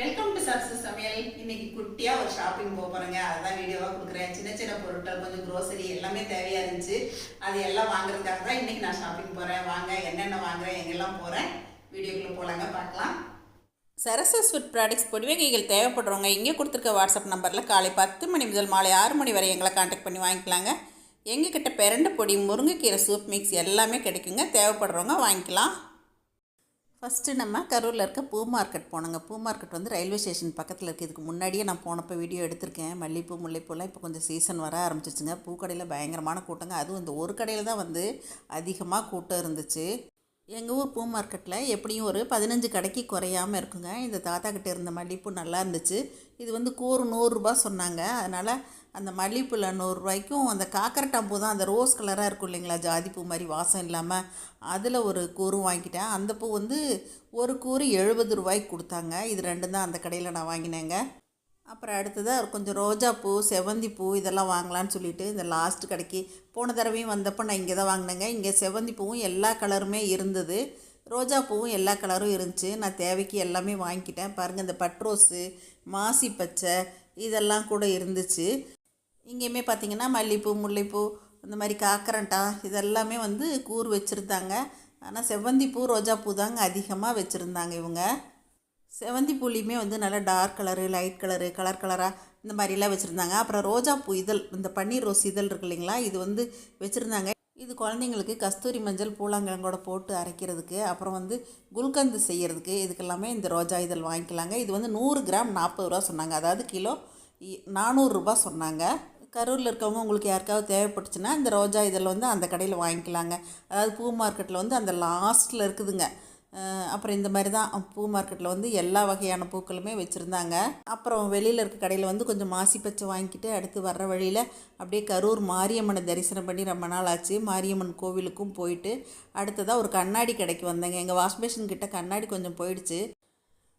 Welcome to Sarasu சமையல் இன்னைக்கு குட்டியா ஒரு ஷாப்பிங் போக போறேங்க. அதான் வீடியோவா கொடுக்குறேன். சின்ன சின்ன பொருட்கள் கொஞ்சம் க்ரோசரி எல்லாமே தேவையா இருந்துச்சு. அது எல்லாம் வாங்குறதுக்காக தான் இன்னைக்கு நான் ஷாப்பிங் போறேன். வாங்க என்னென்ன வாங்குறேன் எங்கெல்லாம் போறேன் வீடியோக்குள்ள போலாங்க பார்க்கலாம். சரசஸ் ஃபுட் ப்ராடக்ட்ஸ் பொடிவகைகள் தேவைப்படுறவங்க இங்கே கொடுத்துருக்க வாட்ஸ்அப் நம்பரில் காலை பத்து மணி முதல் மாலை ஆறு மணி வரை எங்களை காண்டாக்ட் பண்ணி வாங்கிக்கலாங்க. எங்ககிட்ட பிரண்டை பொடி முருங்கைக்கீரை சூப் மிக்ஸ் எல்லாமே கிடைக்குங்க. தேவைப்படுறவங்க வாங்கிக்கலாம். ஃபஸ்ட்டு நம்ம கரூரில் இருக்க பூ மார்க்கெட் போனோங்க. பூ மார்க்கெட் வந்து ரயில்வே ஸ்டேஷன் பக்கத்தில் இருக்குது இதுக்கு முன்னாடியே நான் போனப்போ வீடியோ எடுத்திருக்கேன். மல்லிகைப்பூ முல்லைப்பூலாம் இப்போ கொஞ்சம் சீசன் வர ஆரம்பிச்சிச்சுங்க. பூக்கடையில் பயங்கரமான கூட்டங்க. அதுவும் இந்த ஒரு கடையில் தான் வந்து அதிகமாக கூட்டம் இருந்துச்சு. எங்கள் ஊர் பூ மார்க்கெட்டில் எப்படியும் ஒரு பதினஞ்சு கடைக்கு குறையாமல் இருக்குங்க. இந்த தாத்தா கிட்டே இருந்த மல்லிகைப்பூ நல்லா இருந்துச்சு. இது வந்து கூறு நூறுரூபா சொன்னாங்க. அதனால் அந்த மல்லிகைப்பூவில் நூறுரூவாய்க்கும் அந்த காக்கரட்டாம்பூ தான் அந்த ரோஸ் கலராக இருக்கும் இல்லைங்களா? ஜாதி பூ மாதிரி வாசம் இல்லாமல் அதில் ஒரு கூறு வாங்கிட்டேன். அந்த பூ வந்து ஒரு கூறு எழுபது ரூபாய்க்கு கொடுத்தாங்க. இது ரெண்டும் தான் அந்த கடையில் நான் வாங்கினேங்க. அப்புறம் அடுத்ததாக கொஞ்சம் ரோஜா பூ செவந்தி பூ இதெல்லாம் வாங்கலான்னு சொல்லிட்டு இந்த லாஸ்ட் கடைக்கு போன தடவையும் வந்தப்போ நான் இங்கே தான் வாங்கினேங்க. இங்கே செவந்தி பூவும் எல்லா கலருமே இருந்தது. ரோஜா பூவும் எல்லா கலரும் இருந்துச்சு. நான் தேவைக்கு எல்லாமே வாங்கிக்கிட்டேன் பாருங்கள் இந்த பட்ரோஸு மாசி பச்சை இதெல்லாம் கூட இருந்துச்சு. இங்கேயுமே பார்த்தீங்கன்னா மல்லிகைப்பூ முல்லைப்பூ இந்த மாதிரி காக்கரண்டா இதெல்லாமே வந்து கூறு வச்சுருந்தாங்க. ஆனால் செவ்வந்திப்பூ ரோஜாப்பூ தாங்க அதிகமாக வச்சுருந்தாங்க இவங்க. செவந்தி பூலையுமே வந்து நல்லா dark colour light colour colour கலராக இந்த மாதிரிலாம் வச்சுருந்தாங்க. அப்புறம் ரோஜா பூ இதழ் இந்த பன்னீர் ரோஸ் இதழ் இருக்கு இல்லைங்களா? இது வந்து வச்சுருந்தாங்க. இது குழந்தைங்களுக்கு கஸ்தூரி மஞ்சள் பூலாங்கிழங்கோட போட்டு அரைக்கிறதுக்கு அப்புறம் வந்து குல்கந்து செய்கிறதுக்கு இதுக்கெல்லாமே இந்த ரோஜா இதழ் வாங்கிக்கலாங்க. இது வந்து நூறு கிராம் நாற்பது ரூபா சொன்னாங்க. அதாவது கிலோ இ- நானூறுரூபா சொன்னாங்க. கரூரில் இருக்கவங்க உங்களுக்கு யாருக்காவது தேவைப்பட்டுச்சுன்னா இந்த ரோஜா இதழ் வந்து அந்த கடையில் வாங்கிக்கலாங்க. அதாவது பூ மார்க்கெட்டில் வந்து அந்த லாஸ்ட்டில் இருக்குதுங்க. அப்புறம் இந்த மாதிரி தான். பூ மார்க்கெட்டில் வந்து எல்லா வகையான பூக்களுமே வச்சுருந்தாங்க. அப்புறம் வெளியில் இருக்க கடையில் வந்து கொஞ்சம் மாசி பச்சை வாங்கிக்கிட்டு அடுத்து வர்ற வழியில் அப்படியே கரூர் மாரியம்மனை தரிசனம் பண்ணி ரொம்ப நாள் ஆச்சு. மாரியம்மன் கோவிலுக்கும் போயிட்டு அடுத்ததாக ஒரு கண்ணாடி கடைக்கு வந்தேங்க. எங்கள் வாஷ்பேஷன் கிட்ட கண்ணாடி கொஞ்சம் போயிடுச்சு.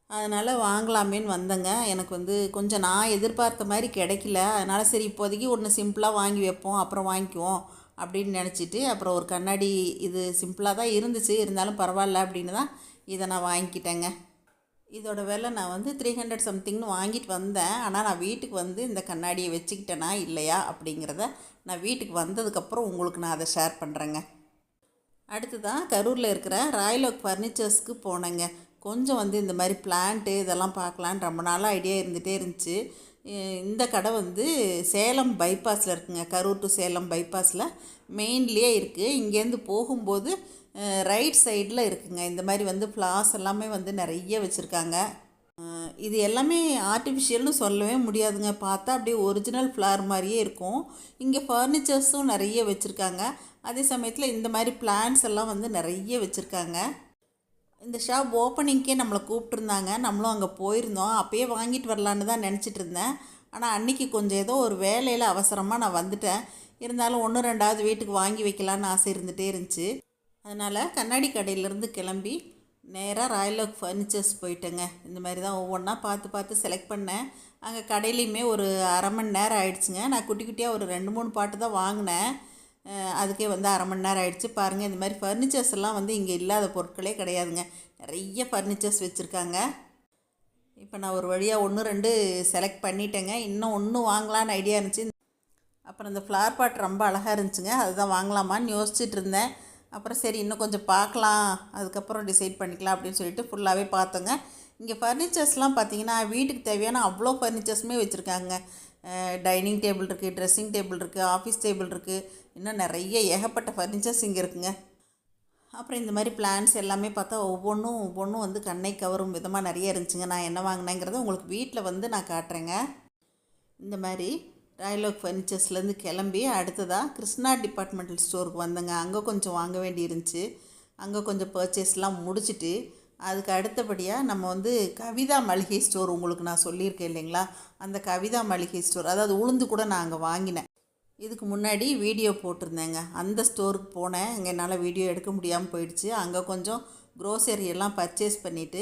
அதனால் வாங்கலாமேன்னு வந்தேங்க. எனக்கு வந்து கொஞ்சம் நான் எதிர்பார்த்த மாதிரி கிடைக்கல. அதனால் சரி இப்போதைக்கு ஒன்று சிம்பிளாக வாங்கி வைப்போம் அப்புறம் வாங்கிக்குவோம் அப்படின்னு நினச்சிட்டு அப்புறம் ஒரு கண்ணாடி இது சிம்பிளாக தான் இருந்துச்சு. இருந்தாலும் பரவாயில்ல அப்படின்னு தான் இதை நான் வாங்கிக்கிட்டேங்க. இதோட விலை நான் வந்து த்ரீ ஹண்ட்ரட் சம்திங்னு வாங்கிட்டு வந்தேன். ஆனால் நான் வீட்டுக்கு வந்து இந்த கண்ணாடியை வச்சுக்கிட்டேனா இல்லையா அப்படிங்கிறத நான் வீட்டுக்கு வந்ததுக்கப்புறம் உங்களுக்கு நான் அதை ஷேர் பண்ணுறேங்க அடுத்து தான் கரூரில் இருக்கிற ராயலோக் ஃபர்னிச்சர்ஸ்க்கு போனேங்க. கொஞ்சம் வந்து இந்த மாதிரி பிளான்ட்டு இதெல்லாம் பார்க்கலான்னு ரொம்ப நாளாக ஐடியா இருந்துகிட்டே இருந்துச்சு. இந்த கடை வந்து சேலம் பைபாஸில் இருக்குங்க. கரூர் டு சேலம் பைபாஸில் மெயின்லேயே இருக்குது இங்கேருந்து போகும்போது ரைட் சைடில் இருக்குங்க. இந்த மாதிரி வந்து ஃப்ளார்ஸ் எல்லாமே வந்து நிறைய வச்சுருக்காங்க. இது எல்லாமே ஆர்டிஃபிஷியல்னு சொல்லவே முடியாதுங்க. பார்த்தா அப்படியே ஒரிஜினல் ஃப்ளார் மாதிரியே இருக்கும். இங்கே ஃபர்னிச்சர்ஸும் நிறைய வச்சுருக்காங்க. அதே சமயத்தில் இந்த மாதிரி பிளான்ஸ் எல்லாம் வந்து நிறைய வச்சுருக்காங்க. இந்த ஷாப் ஓப்பனிங்க்கே நம்மளை கூப்பிட்ருந்தாங்க நம்மளும் அங்கே போயிருந்தோம். அப்பயே வாங்கிட்டு வரலான்னு தான் நினச்சிட்டு இருந்தேன். ஆனால் அன்றைக்கி கொஞ்சம் ஏதோ ஒரு வேலையில் அவசரமாக நான் வந்துட்டேன். இருந்தாலும் ஒன்று ரெண்டாவது வீட்டுக்கு வாங்கி வைக்கலான்னு ஆசை இருந்துகிட்டே இருந்துச்சு. அதனால் கண்ணாடி கடையிலேருந்து கிளம்பி நேராக ராயலோக் ஃபர்னிச்சர்ஸ் போயிட்டேங்க. இந்த மாதிரி தான் ஒவ்வொன்றா பார்த்து பார்த்து செலக்ட் பண்ணேன். அங்கே கடையிலையுமே ஒரு அரை மணி நேரம் ஆயிடுச்சுங்க. நான் குட்டி குட்டியாக ஒரு ரெண்டு மூணு பாட்டு தான் வாங்கினேன். அதுக்கே வந்து அரை மணி நேரம் ஆகிடுச்சு பாருங்கள் இந்த மாதிரி ஃபர்னிச்சர்ஸ் எல்லாம் வந்து இங்கே இல்லாத பொருட்களே கிடையாதுங்க. நிறைய ஃபர்னிச்சர்ஸ் வச்சுருக்காங்க. இப்போ நான் ஒரு வழியாக ஒன்று ரெண்டு செலக்ட் பண்ணிட்டேங்க. இன்னும் ஒன்று வாங்கலான்னு ஐடியா இருந்துச்சு. அப்புறம் இந்த ஃப்ளவர் பாட் ரொம்ப அழகாக இருந்துச்சுங்க. அதுதான் வாங்கலாமான்னு யோசிச்சுட்டு இருந்தேன். அப்புறம் சரி இன்னும் கொஞ்சம் பார்க்கலாம். அதுக்கப்புறம் டிசைட் பண்ணிக்கலாம் அப்படின்னு சொல்லிட்டு ஃபுல்லாகவே பார்த்தோங்க. இங்கே ஃபர்னிச்சர்ஸ்லாம் பார்த்தீங்கன்னா வீட்டுக்கு தேவையான அவ்வளோ ஃபர்னிச்சர்ஸுமே வச்சுருக்காங்க. டைனிங் டேபிள் இருக்குது ட்ரெஸ்ஸிங் டேபிள் இருக்குது ஆஃபீஸ் டேபிள் இருக்குது இன்னும் நிறைய ஏகப்பட்ட ஃபர்னிச்சர்ஸ் இங்கே இருக்குங்க. அப்புறம் இந்த மாதிரி பிளான்ஸ் எல்லாமே பார்த்தா ஒவ்வொன்றும் ஒவ்வொன்றும் வந்து கண்ணை கவரும் விதமாக நிறைய இருந்துச்சுங்க. நான் என்ன வாங்கினேங்கிறத உங்களுக்கு வீட்டில் வந்து நான் காட்டுறேங்க. இந்த மாதிரி ராயலோக் ஃபர்னிச்சர்ஸ்லேருந்து கிளம்பி அடுத்ததாக கிருஷ்ணா டிபார்ட்மெண்டல் ஸ்டோருக்கு வந்தேங்க. அங்கே கொஞ்சம் வாங்க வேண்டி இருந்துச்சு. அங்கே கொஞ்சம் பர்ச்சேஸ்லாம் முடிச்சிட்டு அதுக்கு அடுத்தபடியாக நம்ம வந்து கவிதா மளிகை ஸ்டோர் உங்களுக்கு நான் சொல்லியிருக்கேன் இல்லைங்களா? அந்த கவிதா மளிகை ஸ்டோர். அதாவது உளுந்து கூட நான் அங்கே வாங்கினேன். இதுக்கு முன்னாடி வீடியோ போட்டிருந்தேங்க. அந்த ஸ்டோருக்கு போனேன். அங்கே என்னால் வீடியோ எடுக்க முடியாமல் போயிடுச்சு. அங்கே கொஞ்சம் க்ரோசரி எல்லாம் பர்ச்சேஸ் பண்ணிவிட்டு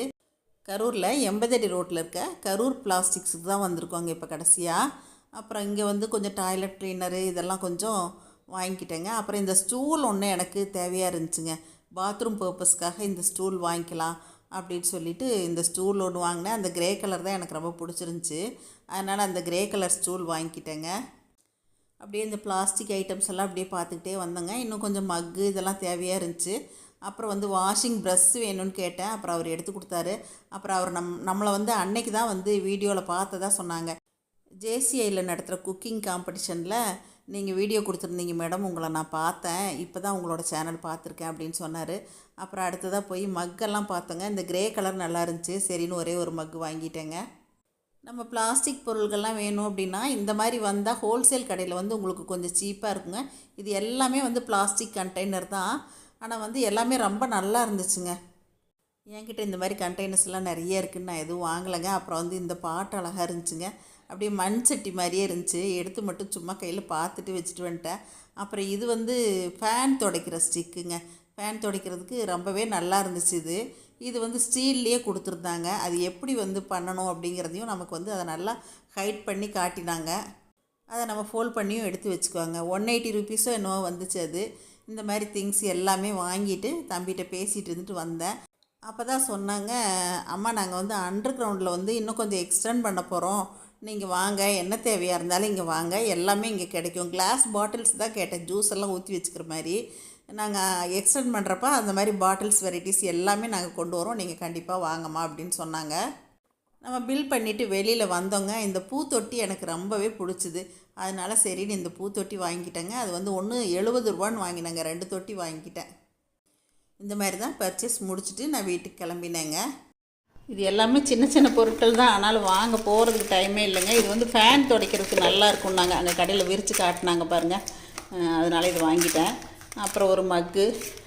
கரூரில் எண்பதடி ரோட்டில் இருக்க கரூர் பிளாஸ்டிக்ஸுக்கு தான் வந்திருக்கோம் அங்கே இப்போ கடைசியாக அப்புறம் இங்கே வந்து கொஞ்சம் டாய்லெட் க்ளீனரு இதெல்லாம் கொஞ்சம் வாங்கிக்கிட்டேங்க அப்புறம் இந்த ஸ்டூல் ஒன்று எனக்கு தேவையாக இருந்துச்சுங்க. பாத்ரூம் பர்பஸ்க்காக இந்த ஸ்டூல் வாங்கிக்கலாம் அப்படின்னு சொல்லிட்டு இந்த ஸ்டூல் ஒன்று வாங்கினேன். அந்த கிரே கலர் தான் எனக்கு ரொம்ப பிடிச்சிருந்துச்சி. அதனால் அந்த கிரே கலர் ஸ்டூல் வாங்கிக்கிட்டேங்க. அப்படியே இந்த பிளாஸ்டிக் ஐட்டம்ஸ் எல்லாம் அப்படியே பார்த்துக்கிட்டே வந்தேங்க. இன்னும் கொஞ்சம் மக்கு இதெல்லாம் தேவையாக இருந்துச்சு. அப்புறம் வந்து வாஷிங் ப்ரஷ் வேணும்னு கேட்டேன். அப்புறம் அவர் எடுத்து கொடுத்தாரு. அப்புறம் அவர் நம் நம்மளை வந்து அன்னைக்கு தான் வந்து வீடியோவில் பார்த்ததா சொன்னாங்க. ஜேசிஐயில் நடத்துகிற குக்கிங் காம்படிஷனில் நீங்கள் வீடியோ கொடுத்துருந்தீங்க மேடம் உங்களை நான் பார்த்தேன். இப்போ தான் உங்களோட சேனல் பார்த்துருக்கேன் அப்படின்னு சொன்னார். அப்புறம் அடுத்ததாக போய் மக்கெல்லாம் பார்த்தோங்க. இந்த கிரே கலர் நல்லா இருந்துச்சு. சரின்னு ஒரே ஒரு மக் வாங்கிட்டேங்க. நம்ம பிளாஸ்டிக் பொருள்கள்லாம் வேணும் அப்படின்னா இந்த மாதிரி வந்தால் ஹோல்சேல் கடையில் வந்து உங்களுக்கு கொஞ்சம் சீப்பாக இருக்குங்க. இது எல்லாமே வந்து பிளாஸ்டிக் கண்டெய்னர் தான். ஆனால் வந்து எல்லாமே ரொம்ப நல்லா இருந்துச்சுங்க. என்கிட்ட இந்த மாதிரி கண்டெய்னர்ஸ்லாம் நிறைய இருக்குதுன்னு நான் எதுவும் வாங்கலைங்க. அப்புறம் வந்து இந்த பாட்டு அழகாக இருந்துச்சுங்க. அப்படியே மண் சட்டி மாதிரியே இருந்துச்சு. எடுத்து மட்டும் சும்மா கையில் பார்த்துட்டு வச்சுட்டு வந்துட்டேன். அப்புறம் இது வந்து ஃபேன் துடைக்கிற ஸ்டிக்குங்க ஃபேன் துடைக்கிறதுக்கு ரொம்பவே நல்லா இருந்துச்சு இது. இது வந்து ஸ்டீல்லையே கொடுத்துருந்தாங்க. அது எப்படி வந்து பண்ணணும் அப்படிங்கிறதையும் நமக்கு வந்து அதை நல்லா ஹைட் பண்ணி காட்டினாங்க. அதை நம்ம ஃபோல்ட் பண்ணியும் எடுத்து வச்சுக்குவாங்க ஒன் எயிட்டி ருபீஸோ என்னவோ வந்துச்சு அது. இந்த மாதிரி திங்ஸ் எல்லாமே வாங்கிட்டு தம்பிகிட்ட பேசிகிட்டு இருந்துட்டு வந்தேன். அப்போ தான் சொன்னாங்க அம்மா நாங்கள் வந்து அண்டர் கிரவுண்டில் வந்து இன்னும் கொஞ்சம் எக்ஸ்டெண்ட் பண்ண போகிறோம் நீங்கள் வாங்க என்ன தேவையாக இருந்தாலும் இங்கே வாங்க எல்லாமே இங்கே கிடைக்கும். கிளாஸ் பாட்டில்ஸ் தான் கேட்டேன். ஜூஸ் எல்லாம் ஊற்றி வச்சுக்கிற மாதிரி. நாங்கள் எக்ஸ்டெண்ட் பண்ணுறப்ப அந்த மாதிரி பாட்டில்ஸ் வெரைட்டிஸ் எல்லாமே நாங்கள் கொண்டு வரோம். நீங்கள் கண்டிப்பாக வாங்கம்மா அப்படின்னு சொன்னாங்க. நம்ம பில் பண்ணிவிட்டு வெளியில் வந்தோங்க. இந்த பூத்தொட்டி எனக்கு ரொம்பவே பிடிச்சிது. அதனால சரின்னு இந்த பூத்தொட்டி வாங்கிட்டேங்க. அது வந்து ஒன்று எழுபது ரூபான்னு வாங்கினேங்க. ரெண்டு தொட்டி வாங்கிக்கிட்டேன் இந்த மாதிரி தான் பர்ச்சேஸ் முடிச்சுட்டு நான் வீட்டுக்கு கிளம்பினேங்க. இது எல்லாமே சின்ன சின்ன பொருட்கள் தான். ஆனாலும் வாங்க போகிறதுக்கு டைமே இல்லைங்க. இது வந்து ஃபேன் துடைக்கிறதுக்கு நல்லா இருக்கும்னாங்க. அங்கே கடையில் விரித்து காட்டினாங்க பாருங்கள் அதனால் இது வாங்கிட்டேன். அப்புறம் ஒரு மக்கு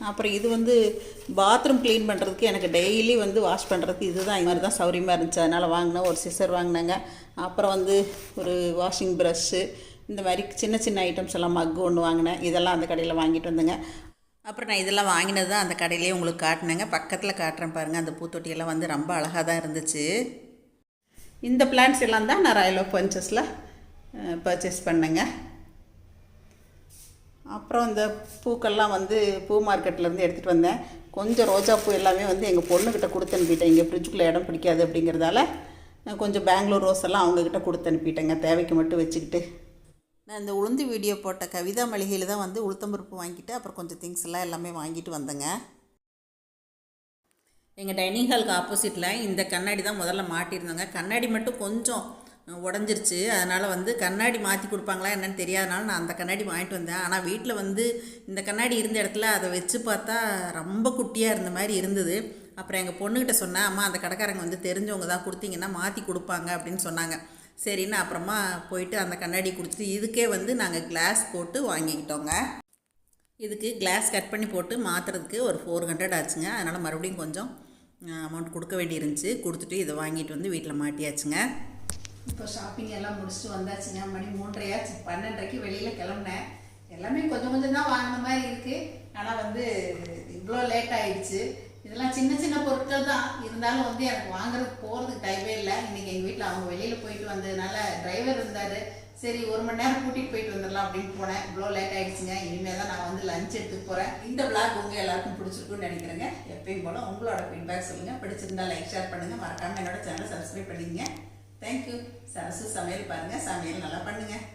அப்புறம் இது வந்து பாத்ரூம் க்ளீன் பண்ணுறதுக்கு எனக்கு டெய்லி வந்து வாஷ் பண்ணுறதுக்கு இதுதான். இது மாதிரி தான் சௌரியமாக இருந்துச்சு. அதனால் வாங்கினேன். ஒரு சிசர் வாங்கினேங்க. அப்புறம் வந்து ஒரு வாஷிங் ப்ரஷ்ஷு இந்த மாதிரி சின்ன சின்ன ஐட்டம்ஸ் எல்லாம் மக்கு ஒன்று வாங்கினேன். இதெல்லாம் அந்த கடையில் வாங்கிட்டு வந்தேங்க. அப்புறம் நான் இதெல்லாம் வாங்கினது தான் அந்த கடையிலேயே உங்களுக்கு காட்டினேங்க. பக்கத்தில் காட்டுறேன் பாருங்கள் அந்த பூத்தொட்டியெல்லாம் வந்து ரொம்ப அழகாக தான் இருந்துச்சு. இந்த பிளான்ஸ் எல்லாம் தான் நான் ராயல் ஆஃப் பஞ்சஸில் பர்ச்சேஸ் பண்ணேங்க. அப்புறம் இந்த பூக்கள்லாம் வந்து பூ மார்க்கெட்லேருந்து எடுத்துகிட்டு வந்தேன். கொஞ்சம் ரோஜா பூ எல்லாமே வந்து எங்கள் பொண்ணுக்கிட்ட கொடுத்து அனுப்பிட்டேன். இங்கே ஃப்ரிட்ஜுக்குள்ளே இடம் பிடிக்காது அப்படிங்கிறதால கொஞ்சம் பெங்களூர் ரோஸ் எல்லாம் அவங்கக்கிட்ட கொடுத்து அனுப்பிட்டேங்க. தேவைக்கு மட்டும் வச்சுக்கிட்டு. நான் இந்த உளுந்து வீடியோ போட்ட கவிதா மளிகையில் தான் வந்து உளுத்தம்பருப்பு வாங்கிட்டு அப்புறம் கொஞ்சம் திங்ஸ் எல்லாம் எல்லாமே வாங்கிட்டு வந்தேங்க. எங்கள் டைனிங் ஹாலுக்கு ஆப்போசிட்டில் இந்த கண்ணாடி தான் முதல்ல மாட்டியிருந்தோங்க. கண்ணாடி மட்டும் கொஞ்சம் உடஞ்சிருச்சு. அதனால் வந்து கண்ணாடி மாற்றி கொடுப்பாங்களா என்னன்னு தெரியாதனால நான் அந்த கண்ணாடி வாங்கிட்டு வந்தேன். ஆனால் வீட்டில் வந்து இந்த கண்ணாடி இருந்த இடத்துல அதை வச்சு பார்த்தா ரொம்ப குட்டியாக இருந்த மாதிரி இருந்தது. அப்புறம் எங்கள் பொண்ணுக்கிட்ட சொன்னேன் அம்மா அந்த கடைக்காரங்க வந்து தெரிஞ்சவங்க தான் கொடுத்தீங்கன்னா மாற்றி கொடுப்பாங்க அப்படின்னு சொன்னாங்க. சரின்னு அப்புறமா போயிட்டு அந்த கண்ணாடி கொடுத்துட்டு இதுக்கே வந்து நாங்கள் கிளாஸ் போட்டு வாங்கிக்கிட்டோங்க. இதுக்கு கிளாஸ் கட் பண்ணி போட்டு மாற்றுறதுக்கு ஒரு ஃபோர் ஹண்ட்ரட் ஆச்சுங்க. அதனால் மறுபடியும் கொஞ்சம் அமௌண்ட் கொடுக்க வேண்டியிருந்துச்சு கொடுத்துட்டு இதை வாங்கிட்டு வந்து வீட்டில் மாட்டியாச்சுங்க. இப்போ ஷாப்பிங் எல்லாம் முடிச்சுட்டு வந்தாச்சுங்க. மணி மூன்றரையாச்சு பன்னெண்டரைக்கு வெளியில் கிளம்புனேன். எல்லாமே கொஞ்சம் கொஞ்சம் தான் வாங்கின மாதிரி இருக்குது ஆனால் வந்து இவ்வளோ லேட் ஆயிடுச்சு. இதெல்லாம் சின்ன சின்ன பொருட்கள் தான். இருந்தாலும் வந்து எனக்கு வாங்குறதுக்கு போகிறதுக்கு டைமே இல்லை. இன்றைக்கி எங்கள் வீட்டில் அவங்க வெளியில் போயிட்டு வந்ததுனால டிரைவர் இருந்தார். சரி ஒரு மணி நேரம் கூட்டிகிட்டு போயிட்டு வந்துடலாம் அப்படின்னு போனேன். இவ்வளோ லேட் ஆகிடுச்சுங்க இனிமேல் தான் நான் வந்து லஞ்ச் எடுத்துக்க போகிறேன் இந்த vlog உங்கள் எல்லாருக்கும் பிடிச்சிருக்குன்னு நினைக்கிறேங்க. எப்பயும் போல உங்களோட ஃபீட்பேக் சொல்லுங்கள் பிடிச்சிருந்தா லைக் ஷேர் பண்ணுங்கள் மறக்காமல் என்னோட சேனலை சப்ஸ்கிரைப் பண்ணிக்கங்க. தேங்க்யூ சரசு சமையல் பாருங்கள் சமையல் நல்லா பண்ணுங்கள்